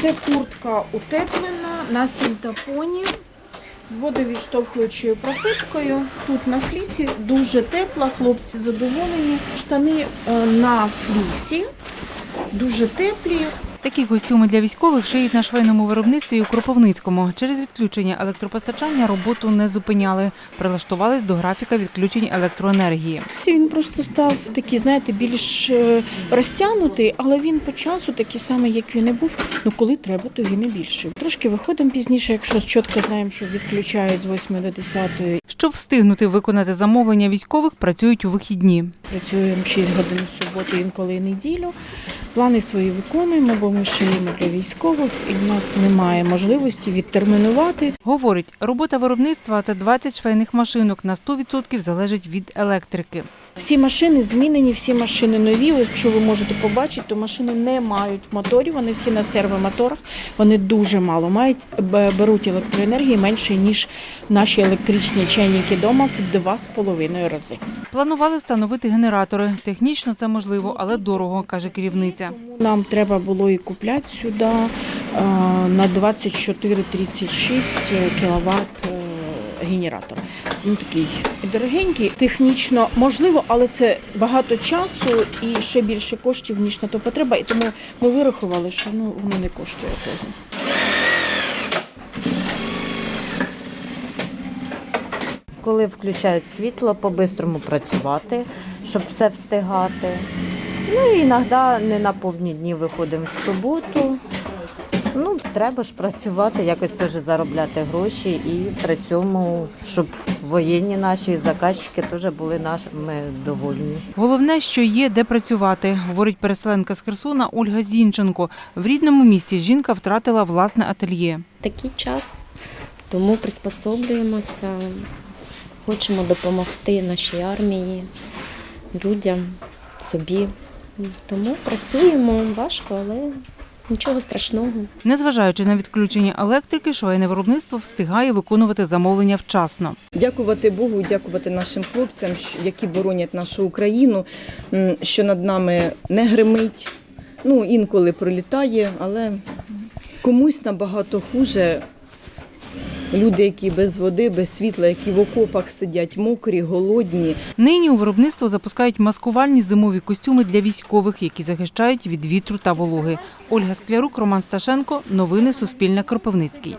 Це куртка утеплена на синтепоні з водовідштовхуючою профиткою. Тут на флісі дуже тепла, хлопці задоволені. Штани е, на флісі, дуже теплі. Такі костюми для військових шиють на швейному виробництві у Кропивницькому. Через відключення електропостачання роботу не зупиняли. Прилаштувались до графіка відключень електроенергії. Він просто став такий, знаєте, більш е, розтягнутий, але він по часу такий самий, як він і був. Ну коли треба, то він і більший. Трошки виходимо пізніше, якщо чітко знаємо, що відключають з 8 до 10. Щоб встигнути виконати замовлення військових, працюють у вихідні. Працюємо 6 годин в суботу, інколи і неділю. Плани свої виконуємо, бо ми шиємо для військових, і в нас немає можливості відтермінувати. Говорить, робота виробництва це 20 швейних машинок на 100% залежить від електрики. Всі машини змінені, всі машини нові. Ось Якщо ви можете побачити, то машини не мають моторів, вони всі на сервомоторах, вони дуже мало мають, беруть електроенергії менше, ніж наші електричні чайники вдома в два з половиною рази. Планували встановити генератори. Технічно це можливо, але дорого, каже керівниця. Нам треба було і купляти сюди на 24-36 кВт генератор. Ну такий дорогенький. Технічно можливо, але це багато часу і ще більше коштів, ніж на то потреба. І тому ми вирахували, що ну воно не коштує того. Коли включають світло, по-бистрому працювати, щоб все встигати. Ну і іноді не на повні дні виходимо в суботу. Ну, треба ж працювати, якось теж заробляти гроші і при цьому, щоб воєнні наші заказчики теж були нашими довольні. Головне, що є де працювати, говорить переселенка з Херсона Ольга Зінченко. В рідному місті жінка втратила власне ательє. такий час, тому приспособлюємося, хочемо допомогти нашій армії, людям, собі. Тому працюємо важко, але нічого страшного. Незважаючи на відключення електрики, швейне виробництво встигає виконувати замовлення вчасно. Дякувати Богу, дякувати нашим хлопцям, які боронять нашу Україну, що над нами не гримить. Ну, інколи пролітає, але комусь набагато хуже. Люди, які без води, без світла, які в окопах сидять, мокрі, голодні. Нині у виробництво запускають маскувальні зимові костюми для військових, які захищають від вітру та вологи. Ольга Склярук, Роман Сташенко. Новини Суспільне Кропивницький.